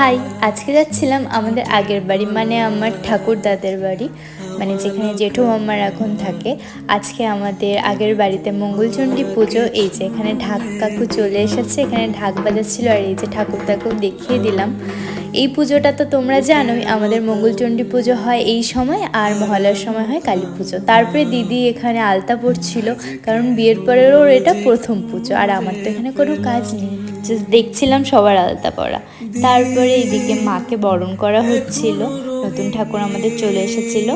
High, আজকে যাচ্ছিলাম আমাদের আগের বাড়ি মানে আমার ঠাকুর দাদের বাড়ি মানে যেখানে জেঠু মাম্মার এখন থাকে। আজকে আমাদের আগের বাড়িতে মঙ্গলচণ্ডী পুজো, এই যে এখানে ঢাক কাকু চলে এসেছে, এখানে ঢাক বাজাচ্ছিল, আর এই যে ঠাকুরদাকেও দেখিয়ে দিলাম। এই পুজোটা তো তোমরা জানোই, আমাদের মঙ্গলচণ্ডী পুজো হয় এই সময়, আর মহালয়ার সময় হয় কালী পুজো। তারপরে দিদি এখানে আলতা পড়ছিল কারণ বিয়ের পরের ওর এটা প্রথম পুজো, আর আমার তো এখানে কোনো কাজ নেই। দেখছিলাম সবার আলাদা পড়া তারপরে এদিকে মাকে বরণ করা হচ্ছিল, নতুন ঠাকুর আমাদের চলে এসেছিল।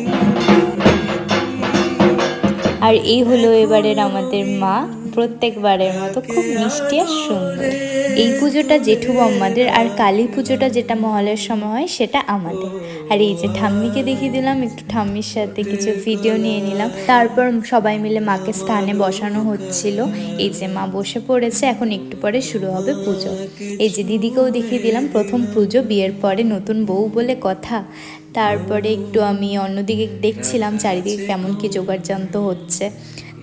আর এই হলো এবারের আমাদের মা। প্রত্যেকবারের মতো খুব মিষ্টি আর সুন্দর। এই পুজোটা জেঠু বম্মাদের আর কালী পুজোটা যেটা মহলের সময় হয়, সেটা আমাদের। আর এই যে ঠাম্মিকে দেখিয়ে দিলাম, একটু ঠাম্মির সাথে কিছু ভিডিও নিয়ে নিলাম। তারপর সবাই মিলে মাকে স্থানে বসানো হচ্ছিল। এই যে মা বসে পড়েছে, এখন একটু পরে শুরু হবে পুজো। এই যে দিদিকেও দেখিয়ে দিলাম, প্রথম পুজো, বিয়ের পরে নতুন বউ বলে কথা। তারপরে একটু আমি অন্যদিকে দেখছিলাম, চারিদিকে কেমন কি যোগাড়যন্ত্র হচ্ছে।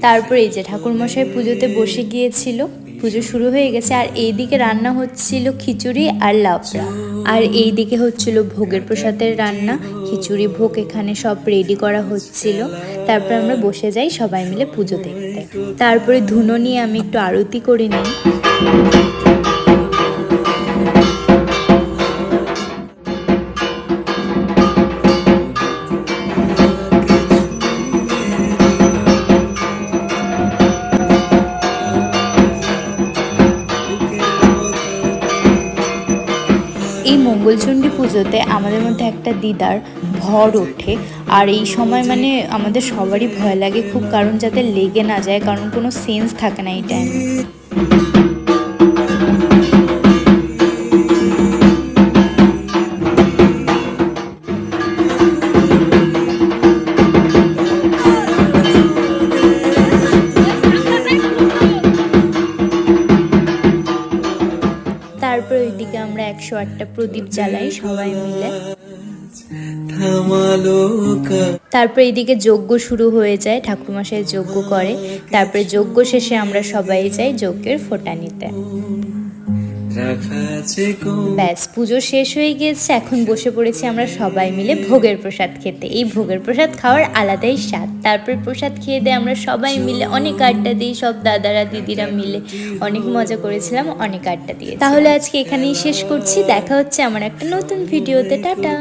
তারপরে এই যে ঠাকুরমশাই পুজোতে বসে গিয়েছিল, পুজো শুরু হয়ে গেছে, আর এই দিকে রান্না হচ্ছিল খিচুড়ি আর লাবড়া আর এই দিকে হচ্ছিল ভোগের প্রসাদের রান্না, খিচুড়ি, ভোগ এখানে সব রেডি করা হচ্ছিল। তারপর আমরা বসে যাই সবাই মিলে পুজো দেখতে। তারপরে ধুনো নিয়ে আমি একটু আরতি করে নিই। মঙ্গলচণ্ডী পুজোতে আমাদের মধ্যে একটা দিদার ভর ওঠে। আর এই সময় মানে আমাদের সবারই ভয় লাগে খুব, কারণ যাতে লেগে না যায়, কারণ কোনো সেন্স থাকে না এই টাইমে ওইদিকে আমরা একশো আটটা প্রদীপ জ্বালাই সবাই মিলে। তারপরে কা- তারপর এইদিকে যজ্ঞ শুরু হয়ে যায়, ঠাকুরমশাই যজ্ঞ করে। তারপরে যজ্ঞ শেষে আমরা সবাই যাই যজ্ঞের ফোটা নিতে। ব্যাস, পুজো শেষ হয়ে গিয়েছে, এখন বসে পড়েছি আমরা সবাই মিলে ভোগের প্রসাদ খেতে। এই ভোগের প্রসাদ খাওয়ার আলাদাই স্বাদ। তারপর প্রসাদ খেয়ে দিয়ে আমরা সবাই মিলে অনেক আড্ডা দিই, সব দাদারা, দিদিরা মিলে। অনেক মজা করেছিলাম, অনেক আড্ডা দিয়ে তাহলে আজকে এখানেই শেষ করছি। দেখা হচ্ছে আমার একটা নতুন ভিডিওতে। টাটা!